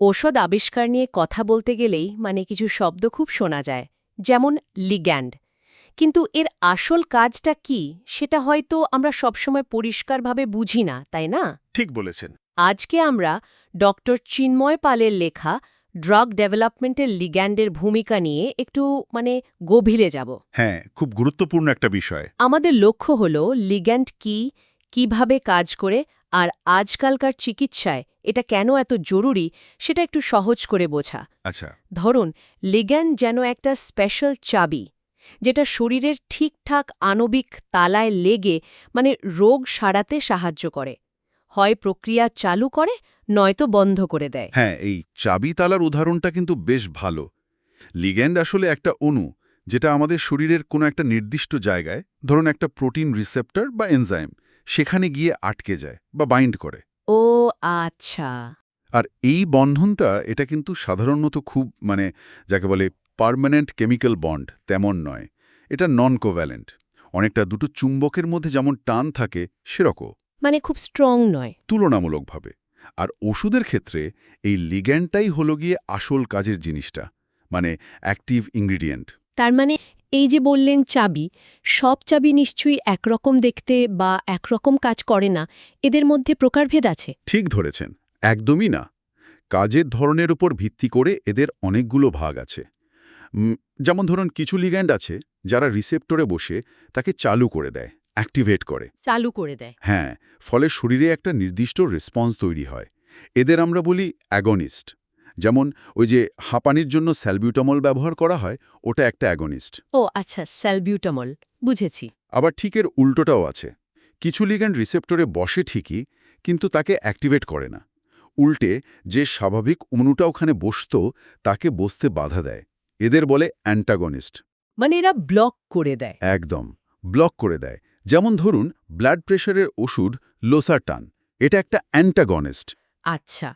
ওষুধ আবিষ্কার নিয়ে কথা বলতে গেলেই মানে কিছু শব্দ খুব শোনা যায় যেমন লিগ্যান্ড। কিন্তু এর আসল কাজটা কি সেটা হয়তো আমরা সবসময় পরিষ্কারভাবে বুঝি না তাই না? ঠিক বলেছেন। আজকে আমরা ডক্টর চিন্ময় পালের লেখা ড্রাগ ডেভেলপমেন্টের লিগ্যান্ডের ভূমিকা নিয়ে একটু মানে গভীরে যাব। হ্যাঁ খুব গুরুত্বপূর্ণ একটা বিষয়। আমাদের লক্ষ্য হল লিগ্যান্ড কি কীভাবে কাজ করে আর আজকালকার চিকিৎসায় এটা কেন এত জরুরি সেটা একটু সহজ করে বোঝা। আচ্ছা। ধরুন লিগ্যান্ড যেন একটা স্পেশাল চাবি যেটা শরীরের ঠিকঠাক আণবিক তালায় লেগে মানে রোগ সারাতে সাহায্য করে। হয় প্রক্রিয়া চালু করে নয়তো বন্ধ করে দেয়। হ্যাঁ এই চাবি তালার উদাহরণটা কিন্তু বেশ ভালো। লিগ্যান্ড আসলে একটা অণু যেটা আমাদের শরীরের কোনো একটা নির্দিষ্ট জায়গায় ধরুন একটা প্রোটিন রিসেপ্টর বা এনজাইম সেখানে গিয়ে আটকে যায় বা বাইন্ড করে। ও আচ্ছা। আর এই বন্ধনটা এটা কিন্তু সাধারণত খুব মানে যাকে বলে পার্মানেন্ট কেমিক্যাল বন্ড তেমন নয়। এটা নন কোভ্যালেন্ট অনেকটা দুটো চুম্বকের মধ্যে যেমন টান থাকে সেরকম। মানে খুব স্ট্রং নয়। তুলনামূলকভাবে। আর ওষুধের ক্ষেত্রে এই লিগ্যান্ডটাই হলো গিয়ে আসল কাজের জিনিসটা মানে অ্যাক্টিভ ইনগ্রিডিয়েন্ট। তার মানে এই যে বললেন চাবি সব চাবি নিশ্চয়ই একরকম দেখতে বা একরকম কাজ করে না এদের মধ্যে প্রকারভেদ আছে? ঠিক ধরেছেন একদমই না। কাজের ধরনের উপর ভিত্তি করে এদের অনেকগুলো ভাগ আছে। যেমন ধরুন কিছু লিগ্যান্ড আছে যারা রিসেপ্টরে বসে তাকে চালু করে দেয় অ্যাক্টিভেট করে। চালু করে দেয়। হ্যাঁ ফলে শরীরে একটা নির্দিষ্ট রেসপন্স তৈরি হয়। এদের আমরা বলি অ্যাগনিস্ট যেমন ওই যে হাঁপানির জন্য স্যালবিউটামল ব্যবহার করা হয় ওটা একটা অ্যাগনিস্ট। ও আচ্ছা স্যালবিউটামল বুঝেছি। আবার ঠিক এর উল্টোটাও আছে। কিছু লিগ্যান্ড রিসেপ্টরে বসে ঠিকই কিন্তু তাকে অ্যাক্টিভেট করে না। উল্টে যে স্বাভাবিক অণুটা ওখানে বসত তাকে বসতে বাধা দেয়। এদের বলে অ্যান্টাগনিস্ট মানে এরা ব্লক করে দেয়। একদম ব্লক করে দেয়। যেমন ধরুন ব্লাড প্রেশারের ওষুধ লোসারটান এটা একটা অ্যান্টাগনিস্ট আচ্ছা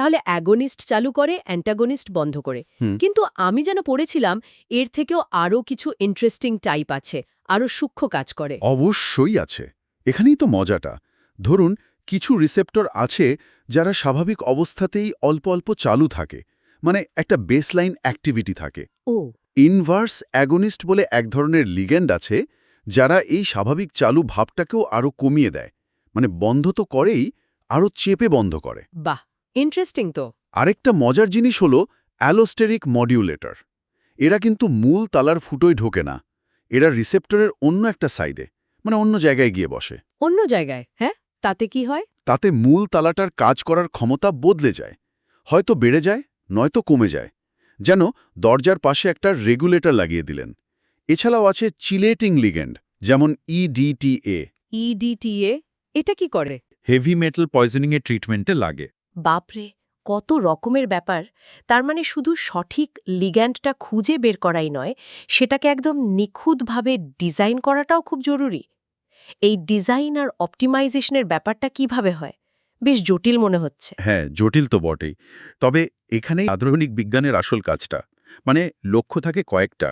তাহলে অ্যাগনিস্ট চালু করে অ্যান্টাগনিস্ট বন্ধ করে। কিন্তু আমি যেন পড়েছিলাম এর থেকেও আরও কিছু ইন্টারেস্টিং টাইপ আছে আরও সূক্ষ্ম কাজ করে। অবশ্যই আছে। এখানেই তো মজাটা। ধরুন কিছু রিসেপ্টর আছে যারা স্বাভাবিক অবস্থাতেই অল্প অল্প চালু থাকে মানে একটা বেসলাইন অ্যাক্টিভিটি থাকে। ও। ইনভার্স অ্যাগনিস্ট বলে এক ধরনের লিগেন্ড আছে যারা এই স্বাভাবিক চালু ভাবটাকেও আরও কমিয়ে দেয়। মানে বন্ধ তো করেই আরও চেপে বন্ধ করে। বাহ! ইন্টারেস্টিং তো। আরেকটা মজার জিনিস হল অ্যালোস্টেরিক মডিউলেটর। এরা কিন্তু মূল তালার ফুটোয় ঢোকে না। এরা রিসেপ্টরের অন্য একটা সাইডে মানে অন্য জায়গায় গিয়ে বসে। অন্য জায়গায় হ্যাঁ? তাতে কি হয়? তাতে মূল তালাটার কাজ করার ক্ষমতা বদলে যায়। হয়তো বেড়ে যায় নয়তো কমে যায়। যেন দরজার পাশে একটা রেগুলেটর লাগিয়ে দিলেন। এছাড়াও আছে চিলেটিং লিগেন্ড যেমন E ইডিটিএ ইডিটিএ E এটা কি করে? হেভি মেটাল পয়জনিংয়ের ট্রিটমেন্টে লাগে। বাপরে কত রকমের ব্যাপার। তার মানে শুধু সঠিক লিগ্যান্ডটা খুঁজে বের করাই নয় সেটাকে একদম নিখুঁতভাবে ডিজাইন করাটাও খুব জরুরি। এই ডিজাইন আর অপটিমাইজেশনের ব্যাপারটা কীভাবে হয়? বেশ জটিল মনে হচ্ছে। হ্যাঁ জটিল তো বটেই। তবে এখানেই আধুনিক বিজ্ঞানের আসল কাজটা মানে লক্ষ্য থাকে কয়েকটা।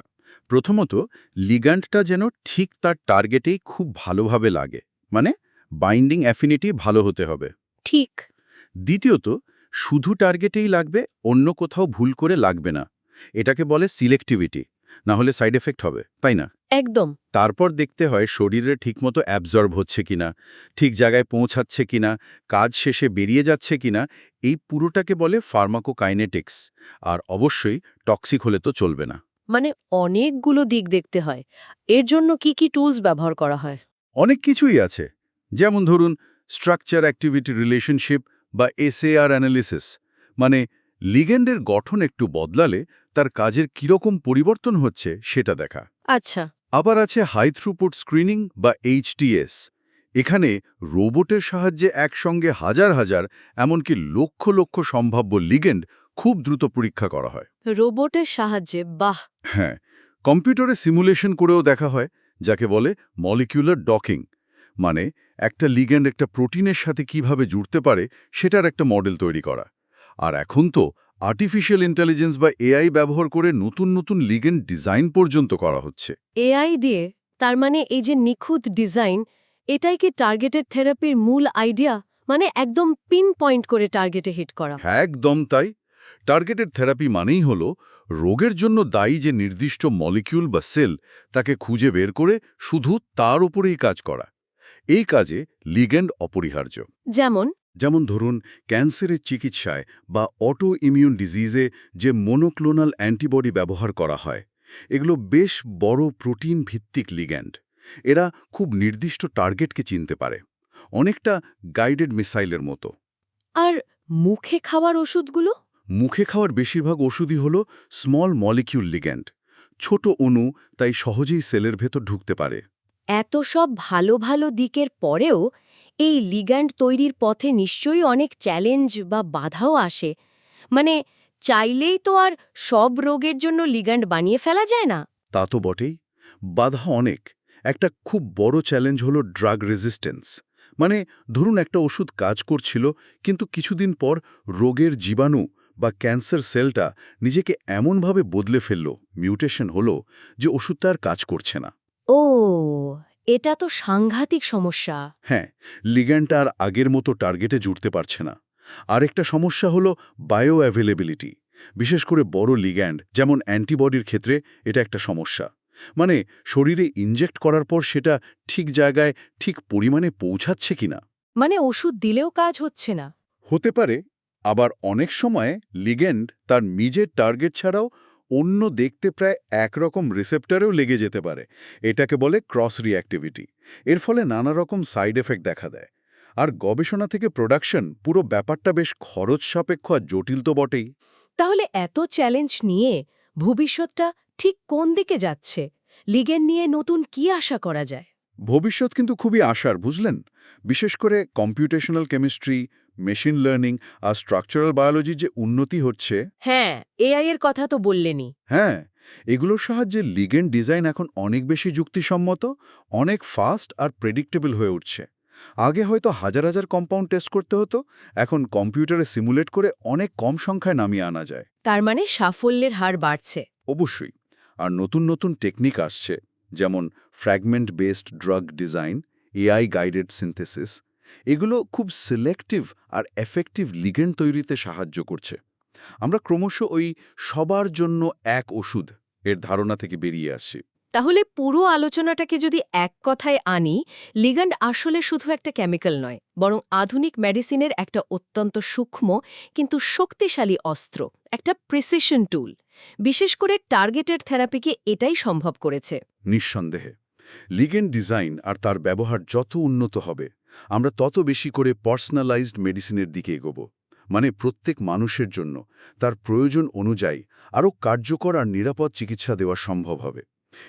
প্রথমত লিগ্যান্ডটা যেন ঠিক তার টার্গেটেই খুব ভালোভাবে লাগে মানে বাইন্ডিং অ্যাফিনিটি ভালো হতে হবে। ঠিক। দ্বিতীয়ত শুধু টার্গেটেই লাগবে অন্য কোথাও ভুল করে লাগবে না। এটাকে বলে সিলেক্টিভিটি না হলে সাইড এফেক্ট হবে তাই না? একদম। তারপর দেখতে হয় শরীরে ঠিকমতো অ্যাবজর্ব হচ্ছে কিনা ঠিক জায়গায় পৌঁছাচ্ছে কিনা কাজ শেষে বেরিয়ে যাচ্ছে কিনা এই পুরোটাকে বলে ফার্মাকোকাইনেটিক্স আর অবশ্যই টক্সিক হলে তো চলবে না। মানে অনেকগুলো দিক দেখতে হয়। এর জন্য কি কি টুলস ব্যবহার করা হয়? অনেক কিছুই আছে। যেমন ধরুন স্ট্রাকচার অ্যাক্টিভিটি রিলেশনশিপ বা এসএআর অ্যানালিসিস মানে লিগেন্ডের গঠন একটু বদলালে তার কাজের কীরকম পরিবর্তন হচ্ছে সেটা দেখা। আচ্ছা। আবার আছে হাই থ্রুপুট স্ক্রিনিং বা এইচটিএস এখানে রোবটের সাহায্যে একসঙ্গে হাজার হাজার এমনকি লক্ষ লক্ষ সম্ভাব্য লিগেন্ড খুব দ্রুত পরীক্ষা করা হয়। রোবটের সাহায্যে বাহ! হ্যাঁ কম্পিউটারে সিমুলেশন করেও দেখা হয় যাকে বলে মলিকিউলার ডকিং মানে একটা লিগ্যান্ড একটা প্রোটিনের সাথে কীভাবে জুড়তে পারে সেটার একটা মডেল তৈরি করা। আর এখন তো আর্টিফিশিয়াল ইন্টেলিজেন্স বা এআই ব্যবহার করে নতুন নতুন লিগ্যান্ড ডিজাইন পর্যন্ত করা হচ্ছে। এআই দিয়ে তার মানে এই যে নিখুঁত ডিজাইন এটাই কি টার্গেটেড থেরাপির মূল আইডিয়া মানে একদম পিন পয়েন্ট করে টার্গেটে হিট করা। হ্যাঁ একদম তাই। টার্গেটেড থেরাপি মানেই হল রোগের জন্য দায়ী যে নির্দিষ্ট মলিকিউল বা সেল তাকে খুঁজে বের করে শুধু তার উপরেই কাজ করা। এই কাজে লিগ্যান্ড অপরিহার্য। যেমন? যেমন ধরুন ক্যান্সারের চিকিৎসায় বা অটো ইমিউন ডিজিজে যে মোনোক্লোনাল অ্যান্টিবডি ব্যবহার করা হয় এগুলো বেশ বড় প্রোটিন ভিত্তিক লিগ্যান্ড এরা খুব নির্দিষ্ট টার্গেটকে চিনতে পারে অনেকটা গাইডেড মিসাইলের মতো। আর মুখে খাওয়ার ওষুধগুলো? মুখে খাওয়ার বেশিরভাগ ওষুধই হল স্মল মলিকিউল লিগ্যান্ড ছোট অণু তাই সহজেই সেলের ভেতর ঢুকতে পারে। এত সব ভালো ভালো দিকের পরেও এই লিগ্যান্ড তৈরির পথে নিশ্চয়ই অনেক চ্যালেঞ্জ বা বাধাও আসে। মানে চাইলেই তো আর সব রোগের জন্য লিগ্যান্ড বানিয়ে ফেলা যায় না। তা তো বটেই। বাধা অনেক। একটা খুব বড় চ্যালেঞ্জ হলো ড্রাগ রেজিস্ট্যান্স। মানে ধরুন একটা ওষুধ কাজ করছিল, কিন্তু কিছুদিন পর রোগের জীবাণু বা ক্যান্সার সেলটা নিজেকে এমনভাবে বদলে ফেলল, মিউটেশন হলো, যে ওষুধটা আর কাজ করছে না। ও এটা তো সাংঘাতিক সমস্যা। হ্যাঁ লিগ্যান্ডটা আর আগের মতো টার্গেটে জুড়তে পারছে না। আরেকটা সমস্যা হলো বায়ো অ্যাভেলেবিলিটি বিশেষ করে বড় লিগ্যান্ড যেমন অ্যান্টিবডির ক্ষেত্রে এটা একটা সমস্যা। মানে শরীরে ইনজেক্ট করার পর সেটা ঠিক জায়গায় ঠিক পরিমাণে পৌঁছাচ্ছে কিনা। মানে ওষুধ দিলেও কাজ হচ্ছে না। হতে পারে আবার অনেক সময় লিগ্যান্ড তার নিজের টার্গেট ছাড়াও অন্য দেখতে প্রায় একরকম রিসেপ্টরেও লেগে যেতে পারে। এটাকে বলে ক্রস রিঅ্যাক্টিভিটি এর ফলে নানা রকম সাইড এফেক্ট দেখা দেয়। আর গবেষণা থেকে প্রোডাকশন পুরো ব্যাপারটা বেশ খরচ সাপেক্ষ আর জটিল তো বটেই। তাহলে এত চ্যালেঞ্জ নিয়ে ভবিষ্যৎটা ঠিক কোন দিকে যাচ্ছে? লিগের নিয়ে নতুন কি আশা করা যায়? ভবিষ্যৎ কিন্তু খুবই আশার বুঝলেন? বিশেষ করে কম্পিউটেশনাল কেমিস্ট্রি মেশিন লার্নিং আর স্ট্রাকচারাল বায়োলজির যে উন্নতি হচ্ছে। হ্যাঁ এআই এর কথা তো বললেনই। হ্যাঁ এগুলোর সাহায্যে লিগেন্ড ডিজাইন এখন অনেক বেশি যুক্তিসম্মত অনেক ফাস্ট আর প্রেডিক্টেবল হয়ে উঠছে। আগে হয়তো হাজার হাজার কম্পাউন্ড টেস্ট করতে হতো এখন কম্পিউটারে সিমুলেট করে অনেক কম সংখ্যায় নামিয়ে আনা যায়। তার মানে সাফল্যের হার বাড়ছে। অবশ্যই আর নতুন নতুন টেকনিক আসছে যেমন fragment based drug design AI guided synthesis এগুলো খুব সিলেক্টিভ আর এফেক্টিভ লিগেন্ড তৈরিতে সাহায্য করছে। আমরা ক্রমশ ওই সবার জন্য এক ওষুধ এর ধারণা থেকে বেরিয়ে আসছি। তাহলে পুরো আলোচনাটাকে যদি এক কথায় আনি লিগান্ড আসলে শুধু একটা কেমিক্যাল নয় বরং আধুনিক মেডিসিনের একটা অত্যন্ত সূক্ষ্ম কিন্তু শক্তিশালী অস্ত্র একটা প্রিসিশন টুল বিশেষ করে টার্গেটেড থেরাপিকে এটাই সম্ভব করেছে। নিঃসন্দেহে লিগেন্ড ডিজাইন আর তার ব্যবহার যত উন্নত হবে আমরা তত বেশি করে পার্সোনালাইজড মেডিসিনের দিকে এগোব মানে প্রত্যেক মানুষের জন্য। তার প্রয়োজন অনুযায়ী আরও কার্যকর আর নিরাপদ চিকিৎসা দেওয়া সম্ভব হবে।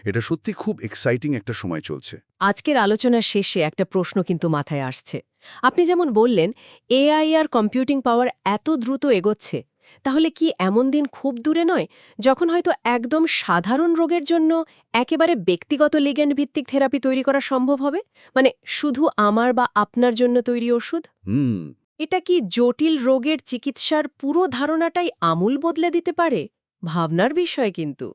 এটা সত্যি খুব এক্সাইটিং একটা সময় চলছে। আজকের আলোচনার শেষে একটা প্রশ্ন কিন্তু মাথায় আসছে। আপনি যেমন বললেন এআইআর কম্পিউটিং পাওয়ার এত দ্রুত এগোচ্ছে তাহলে কি এমন দিন খুব দূরে নয় যখন হয়তো একদম সাধারণ রোগের জন্য একেবারে ব্যক্তিগত লিগেন্ড ভিত্তিক থেরাপি তৈরি করা সম্ভব হবে? মানে শুধু আমার বা আপনার জন্য তৈরি ওষুধ? হুম। এটা কি জটিল রোগের চিকিৎসার পুরো ধারণাটাই আমূল বদলে দিতে পারে? ভাবনার বিষয় কিন্তু।